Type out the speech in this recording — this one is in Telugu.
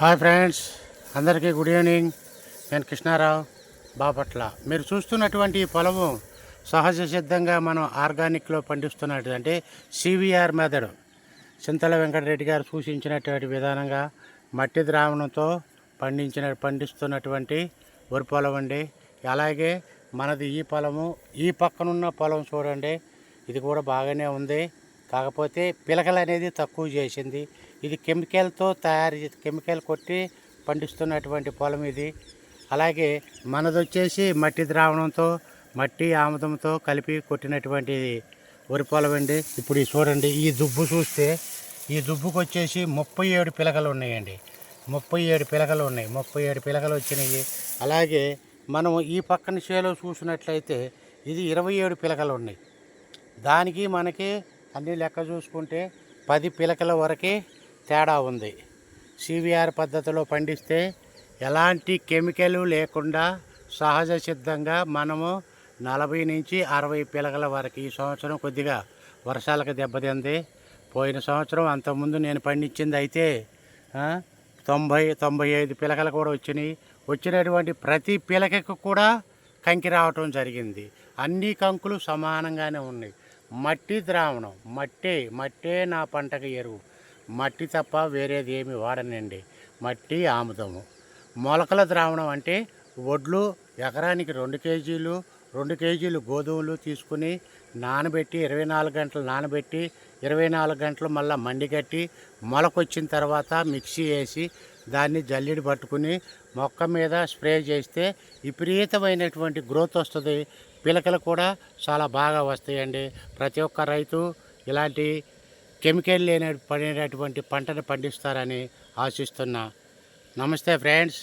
హాయ్ ఫ్రెండ్స్ అందరికీ గుడ్ ఈవినింగ్. నేను కృష్ణారావు బాపట్ల. మీరు చూస్తున్నటువంటి ఈ పొలము సహజ సిద్ధంగా మనం ఆర్గానిక్లో పండిస్తున్నట్టు అంటే సివిఆర్ మెథడ్ చింతల వెంకటరెడ్డి గారు సూచించినటువంటి విధానంగా మట్టి ద్రావణంతో పండించిన పండిస్తున్నటువంటి వరి పొలం అండి. అలాగే మనది ఈ పొలము ఈ పక్కనున్న పొలం చూడండి. ఇది కూడా బాగానే ఉంది. కాకపోతే పిలకలు అనేది తక్కువ చేసింది. ఇది కెమికల్తో తయారు కెమికల్ కొట్టి పండిస్తున్నటువంటి పొలం ఇది. అలాగే మనది వచ్చేసి మట్టి ద్రావణంతో మట్టి ఆముదంతో కలిపి కొట్టినటువంటి వరి పొలం అండి. ఇప్పుడు చూడండి ఈ దుబ్బు చూస్తే ఈ దుబ్బుకు వచ్చేసి ముప్పై ఏడు పిలకలు ఉన్నాయండి. ముప్పై ఏడు పిలకలు ఉన్నాయి. ముప్పై ఏడు పిలకలు వచ్చినాయి. అలాగే మనం ఈ పక్కన చేలో చూసినట్లయితే ఇది ఇరవై ఏడు పిలకలు ఉన్నాయి. దానికి మనకి అన్ని లెక్క చూసుకుంటే పది పిలకల వరకే తేడా ఉంది. సివిఆర్ పద్ధతిలో పండిస్తే ఎలాంటి కెమికల్ లేకుండా సహజ సిద్ధంగా మనము నలభై నుంచి అరవై పిలకల వరకు ఈ సంవత్సరం కొద్దిగా వర్షాలకు దెబ్బతింది. పోయిన సంవత్సరం అంతకుముందు నేను పండించింది అయితే తొంభై తొంభై ఐదు పిలకలు కూడా వచ్చినాయి. వచ్చినటువంటి ప్రతి పిలకకు కూడా కంకి రావటం జరిగింది. అన్ని కంకులు సమానంగానే ఉన్నాయి. మట్టి ద్రావణం. మట్టే మట్టే నా పంటకు ఎరువు. మట్టి తప్ప వేరేది ఏమి వాడనండి. మట్టి ఆముదము. మొలకల ద్రావణం అంటే వడ్లు ఎకరానికి రెండు కేజీలు రెండు కేజీలు గోధుమలు తీసుకుని నానబెట్టి ఇరవై నాలుగు గంటలు నానబెట్టి ఇరవై నాలుగు గంటలు మళ్ళీ మండిగట్టి మొలకొచ్చిన తర్వాత మిక్సీ వేసి దాన్ని జల్లెడి పట్టుకుని మొక్క మీద స్ప్రే చేస్తే విపరీతమైనటువంటి గ్రోత్ వస్తుంది. పిలకలు కూడా చాలా బాగా వస్తాయండి. ప్రతి ఒక్క రైతు ఇలాంటి కెమికల్ లేని పడినటువంటి పంటను పండిస్తారని ఆశిస్తున్నా. నమస్తే ఫ్రెండ్స్.